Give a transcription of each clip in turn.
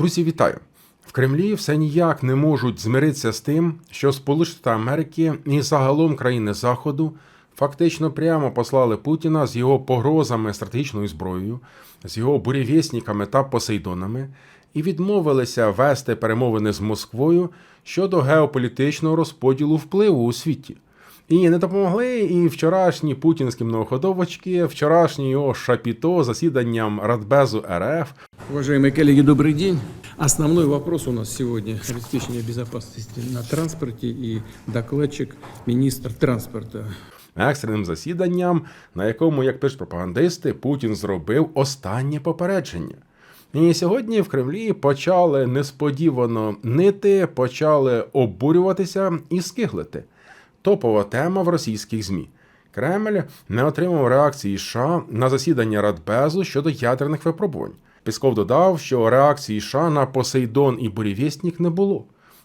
Друзі, вітаю! В Кремлі все ніяк не можуть змиритися з тим, що Сполучені Америки і загалом країни Заходу фактично прямо послали Путіна з його погрозами стратегічною зброєю, з його бурєвєсніками та посейдонами, і відмовилися вести перемовини з Москвою щодо геополітичного розподілу впливу у світі. І не допомогли і вчорашні путінські многоходовочки, вчорашні його шапіто засіданням Радбезу РФ, Уважаемые коллеги, добрый день. Основной вопрос у нас сегодня – обеспечение безопасности на транспорте и докладчик – министр транспорта. екстреним засіданням, на якому, як пишуть пропагандисти, Путін зробив останнє попередження. І сьогодні в Кремлі почали несподівано нити, почали обурюватися і скиглити. Топова тема в російських ЗМІ. Кремль не отримав реакції США на засідання Радбезу щодо ядерних випробувань. Пісков додав, що реакції США на Посейдон і Бурєвєснік не було.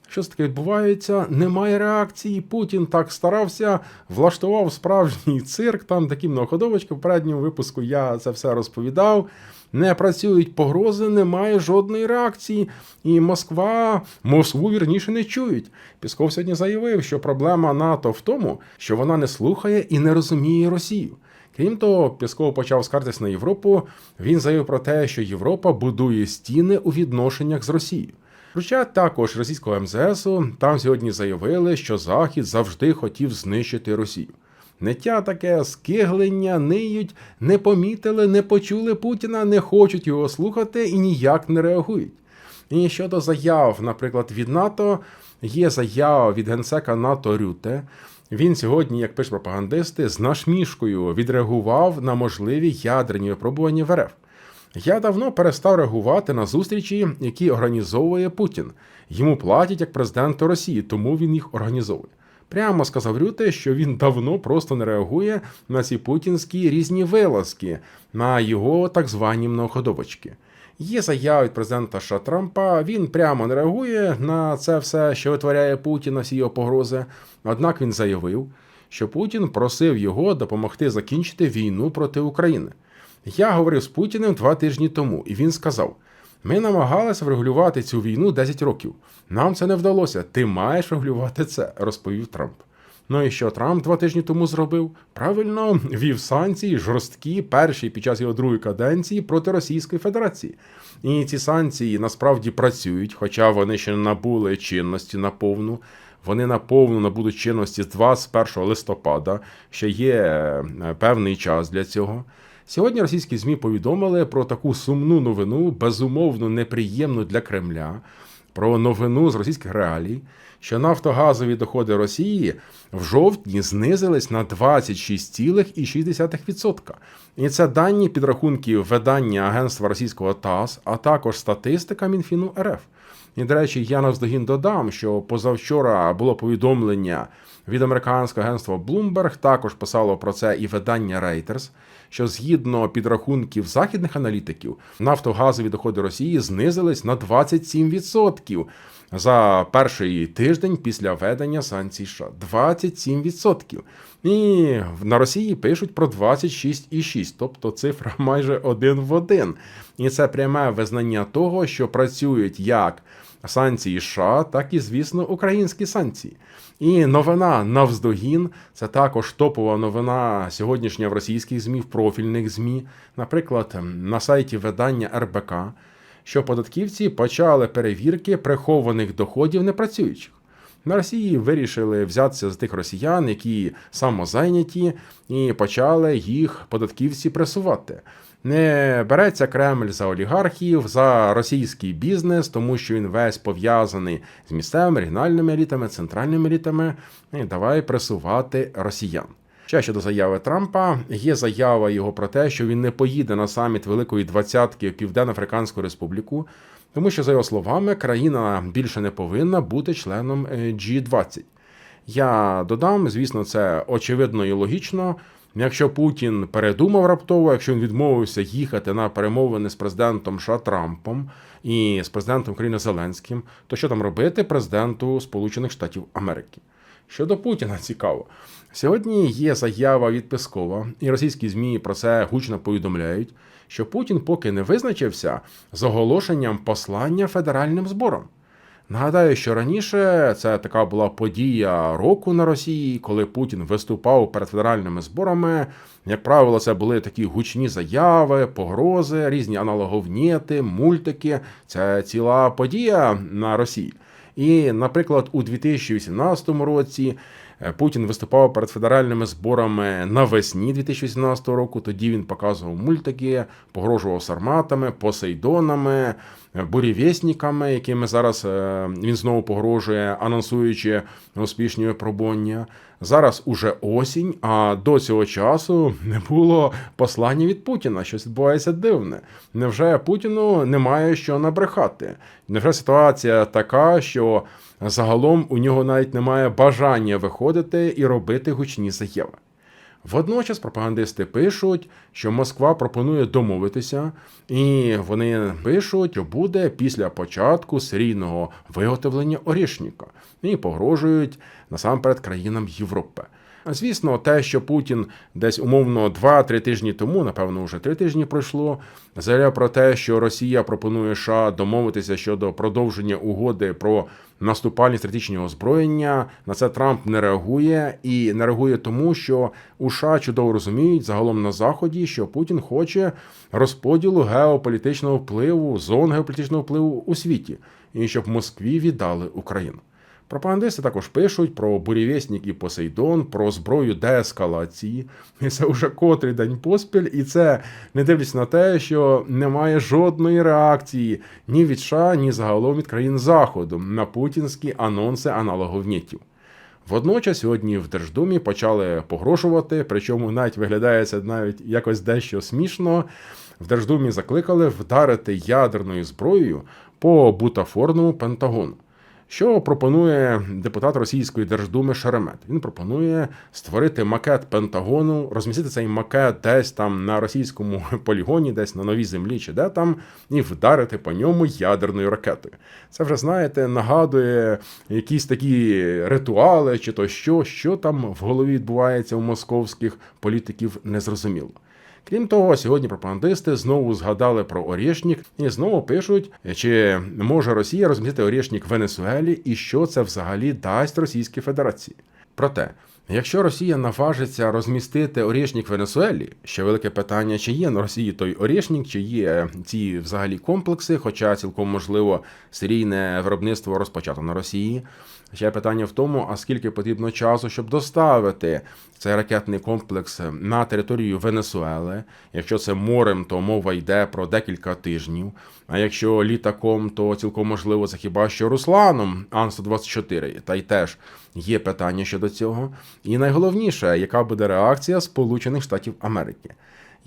Що таке відбувається? Немає реакції. Путін так старався, влаштував справжній цирк. Там такі многоходовочки. В попередньому випуску я це все розповідав. Не працюють погрози, немає жодної реакції. І Москва, Москву вірніше не чують. Пісков сьогодні заявив, що проблема НАТО в тому, що вона не слухає і не розуміє Росію. Крім того, Пісков почав скартись на Європу. Він заявив про те, що Європа будує стіни у відношеннях з Росією. Хоча також російського МЗСу там сьогодні заявили, що Захід завжди хотів знищити Росію. Неття таке скиглення, ниють, не помітили, не почули Путіна, не хочуть його слухати і ніяк не реагують. І щодо заяв, наприклад, від НАТО, є заява від генсека НАТО Рюте. Він сьогодні, як пишуть пропагандисти, з нашмішкою відреагував на можливі ядерні випробування в РФ. Я давно перестав реагувати на зустрічі, які організовує Путін. Йому платять як президенту Росії, тому він їх організовує. Прямо сказав Рюте, що він давно просто не реагує на ці путінські різні вилазки, на його так звані многоходовочки. Є заява від президента США Трампа. Він прямо не реагує на це все, що витворяє Путін, на всі його погрози. Однак він заявив, що Путін просив його допомогти закінчити війну проти України. Я говорив з Путіним два тижні тому, і він сказав: ми намагалися врегулювати цю війну 10 років. Нам це не вдалося. Ти маєш врегулювати це, розповів Трамп. Ну і що Трамп два тижні тому зробив? Правильно вів санкції жорсткі, перші під час його другої каденції проти Російської Федерації. І ці санкції насправді працюють, хоча вони ще не набули чинності наповну. Вони наповну набудуть чинності з 21 листопада. Ще є е, певний час для цього. Сьогодні російські ЗМІ повідомили про таку сумну новину, безумовно неприємну для Кремля, про новину з російських реалій, що нафтогазові доходи Росії в жовтні знизились на 26,6%. І це дані підрахунків видання агентства російського ТАСС, а також статистика Мінфіну РФ. І, до речі, я навздогін додам, що позавчора було повідомлення від американського агентства Bloomberg, також писало про це і видання Reuters, що згідно підрахунків західних аналітиків, нафтогазові доходи Росії знизились на 27% за перший тиждень після введення санкцій США. 27%. І на Росії пишуть про 26,6, тобто цифра майже один в один. І це пряме визнання того, що працюють як санкції США, так і, звісно, українські санкції. І новина навздогін це також топова новина сьогоднішня в російських ЗМІ, в профільних ЗМІ, наприклад, на сайті видання РБК, що податківці почали перевірки прихованих доходів непрацюючих. На Росії вирішили взятися з тих росіян, які самозайняті, і почали їх податківці пресувати. Не береться Кремль за олігархів, за російський бізнес, тому що він весь пов'язаний з місцевими регіональними елітами, центральними елітами. І давай пресувати росіян. Ще щодо заяви Трампа, є заява його про те, що він не поїде на саміт Великої Двадцятки в Південно-Африканську Республіку, тому що, за його словами, країна більше не повинна бути членом е, G20. Я додам, звісно, це очевидно і логічно. Якщо Путін передумав раптово, якщо він відмовився їхати на перемовини з президентом США Трампом і з президентом України Зеленським, то що там робити президенту Сполучених Штатів Америки? Щодо Путіна цікаво. Сьогодні є заява від Пескова, і російські ЗМІ про це гучно повідомляють, що Путін поки не визначився з оголошенням послання федеральним зборам. Нагадаю, що раніше це така була подія року на Росії, коли Путін виступав перед федеральними зборами. Як правило, це були такі гучні заяви, погрози, різні аналоговніти, мультики. Це ціла подія на Росії. І, наприклад, у 2018 році Путін виступав перед федеральними зборами навесні 2018 року. Тоді він показував мультики, погрожував сарматами, посейдонами, е, бурєвєсніками, якими зараз е, він знову погрожує, анонсуючи успішні випробування. Зараз уже осінь, а до цього часу не було послання від Путіна. Щось відбувається дивне. Невже Путіну немає що набрехати? Невже ситуація така, що загалом у нього навіть немає бажання виходити і робити гучні заяви? Водночас пропагандисти пишуть, що Москва пропонує домовитися, і вони пишуть, що буде після початку серійного виготовлення орішника, і погрожують насамперед країнам Європи. Звісно, те, що Путін десь умовно 2-3 тижні тому, напевно, вже 3 тижні пройшло, заявляв про те, що Росія пропонує США домовитися щодо продовження угоди про наступальні стратегічні озброєння. На це Трамп не реагує і не реагує тому, що у США чудово розуміють загалом на заході, що Путін хоче розподілу геополітичного впливу, зон геополітичного впливу у світі, і щоб Москві віддали Україну. Пропагандисти також пишуть про бурєвєснік і Посейдон, про зброю деескалації. І це вже котрий день поспіль, і це не дивлячись на те, що немає жодної реакції ні від США, ні загалом від країн Заходу на путінські анонси аналоговнітів. Водночас сьогодні в Держдумі почали погрожувати, причому навіть виглядає це навіть якось дещо смішно. В Держдумі закликали вдарити ядерною зброєю по бутафорному Пентагону. Що пропонує депутат Російської Держдуми Шеремет? Він пропонує створити макет Пентагону, розмістити цей макет десь там на російському полігоні, десь на новій землі, чи де там, і вдарити по ньому ядерною ракетою. Це вже знаєте, нагадує якісь такі ритуали, чи то що, що там в голові відбувається у московських політиків, незрозуміло. Крім того, сьогодні пропагандисти знову згадали про Орєшнік і знову пишуть, чи може Росія розмістити Орєшнік в Венесуелі і що це взагалі дасть Російській Федерації. Проте, якщо Росія наважиться розмістити Орєшнік в Венесуелі, ще велике питання, чи є на Росії той Орєшнік, чи є ці взагалі комплекси, хоча цілком можливо серійне виробництво розпочато на Росії. Ще питання в тому, а скільки потрібно часу, щоб доставити цей ракетний комплекс на територію Венесуели. Якщо це морем, то мова йде про декілька тижнів. А якщо літаком, то цілком можливо це хіба що Русланом Ан-124. Та й теж є питання щодо цього. І найголовніше, яка буде реакція Сполучених Штатів Америки.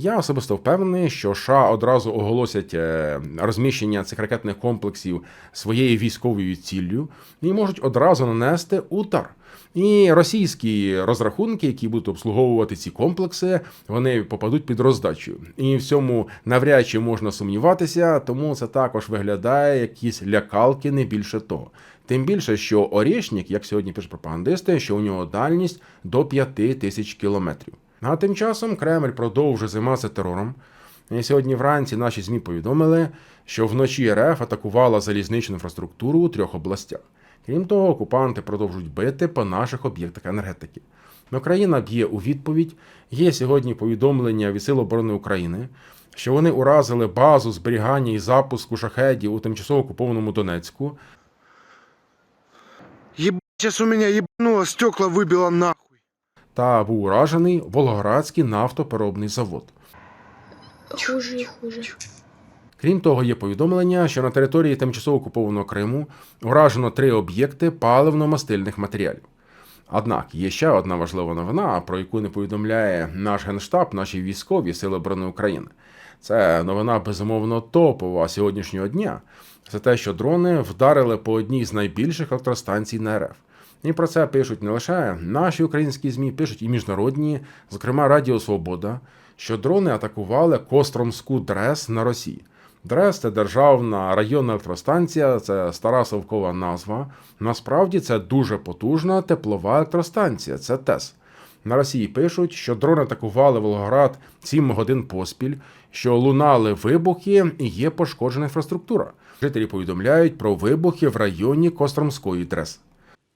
Я особисто впевнений, що США одразу оголосять е, розміщення цих ракетних комплексів своєю військовою ціллю і можуть одразу нанести удар. І російські розрахунки, які будуть обслуговувати ці комплекси, вони попадуть під роздачу. І в цьому навряд чи можна сумніватися, тому це також виглядає якісь лякалки, не більше того. Тим більше, що Орєшнік, як сьогодні пишуть пропагандисти, що у нього дальність до 5 тисяч кілометрів. А тим часом Кремль продовжує займатися терором. І сьогодні вранці наші ЗМІ повідомили, що вночі РФ атакувала залізничну інфраструктуру у трьох областях. Крім того, окупанти продовжують бити по наших об'єктах енергетики. Україна б'є у відповідь. Є сьогодні повідомлення від Сил оборони України, що вони уразили базу зберігання і запуску шахедів у тимчасово окупованому Донецьку. Сейчас у меня ебануло, стекла выбило нахуй. та був уражений Волгоградський нафтопереробний завод. Хуже і хуже. Крім того, є повідомлення, що на території тимчасово окупованого Криму уражено три об'єкти паливно-мастильних матеріалів. Однак є ще одна важлива новина, про яку не повідомляє наш генштаб, наші військові сили оборони України. Це новина безумовно топова сьогоднішнього дня. Це те, що дрони вдарили по одній з найбільших електростанцій на РФ. І про це пишуть не лише наші українські ЗМІ, пишуть і міжнародні, зокрема Радіо Свобода, що дрони атакували Костромську ДРЕС на Росії. ДРЕС це державна районна електростанція, це стара совкова назва. Насправді це дуже потужна теплова електростанція, це ТЕС. На Росії пишуть, що дрони атакували Волгоград 7 годин поспіль, що лунали вибухи і є пошкоджена інфраструктура. Жителі повідомляють про вибухи в районі Костромської ТРЕС.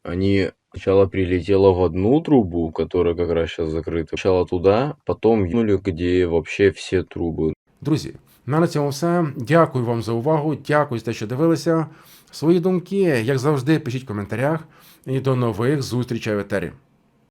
Они сначала прилетело в одну трубу, которая как раз сейчас закрыта. Сначала туда, потом юнули, где вообще все трубы. Друзі, на цьому все. Дякую вам за увагу. Дякую за те, що дивилися. Свої думки, як завжди, пишіть в коментарях. І до нових зустрічей в етері.